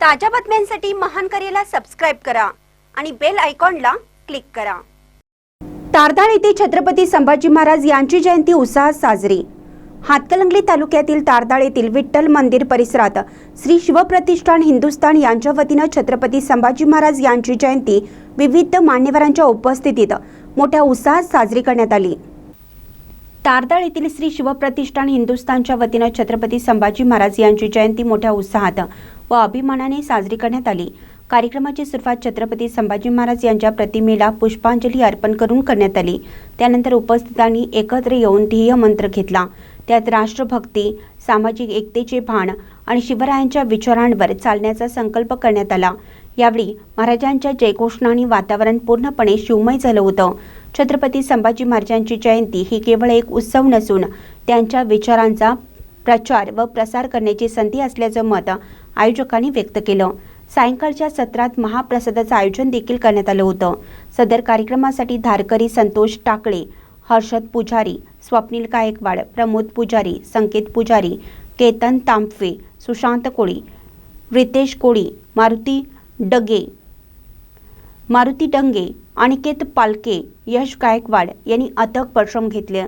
ताज्या बातम्यांसाठी महान करेला सबस्क्राईब करा आणि बेल आयकॉनला क्लिक करा. तारदाळ येथे छत्रपती संभाजी महाराज यांची जयंती उत्साहात साजरी. हातकलंगली तालुक्यातील तारदाळ येथील विठ्ठल मंदिर परिसरात श्री शिवप्रतिष्ठान हिंदुस्थान यांच्या वतीनं छत्रपती संभाजी महाराज यांची जयंती विविध मान्यवरांच्या उपस्थितीत मोठ्या उत्साहात साजरी करण्यात आली. तारदाळ येथील श्री शिवप्रतिष्ठान हिंदुस्थानच्या वतीनं छत्रपती संभाजी महाराज यांची जयंती मोठ्या उत्साहात व अभिमानाने साजरी करण्यात आली. कार्यक्रमाची सुरुवात छत्रपती संभाजी महाराज यांच्या प्रतिमेला पुष्पांजली अर्पण करून करण्यात आली. त्यानंतर उपस्थितांनी एकत्र येऊन ध्येय मंत्र घेतला. त्यात राष्ट्रभक्ती सामाजिक एकतेचे भान आणि शिवरायांच्या विचारांवर चालण्याचा संकल्प करण्यात आला. यावेळी महाराजांच्या जयघोषणाने वातावरण पूर्णपणे शिवमय झालं होतं. छत्रपती संभाजी महाराजांची जयंती ही केवळ एक उत्सव नसून त्यांच्या विचारांचा प्रचार व प्रसार करण्याची संधी असल्याचं मत आयोजकांनी व्यक्त केलं. सायंकाळच्या सत्रात महाप्रसादाचं आयोजन देखील करण्यात आलं होतं. सदर कार्यक्रमासाठी धारकरी संतोष टाकळे हर्षद पुजारी स्वप्नील गायकवाड प्रमोद पुजारी संकेत पुजारी केतन तांबवे सुशांत कोळी रितेश कोळी मारुती डगे मारुती डंगे अनिकेत पालके यश गायकवाड यांनी अथक परिश्रम घेतले.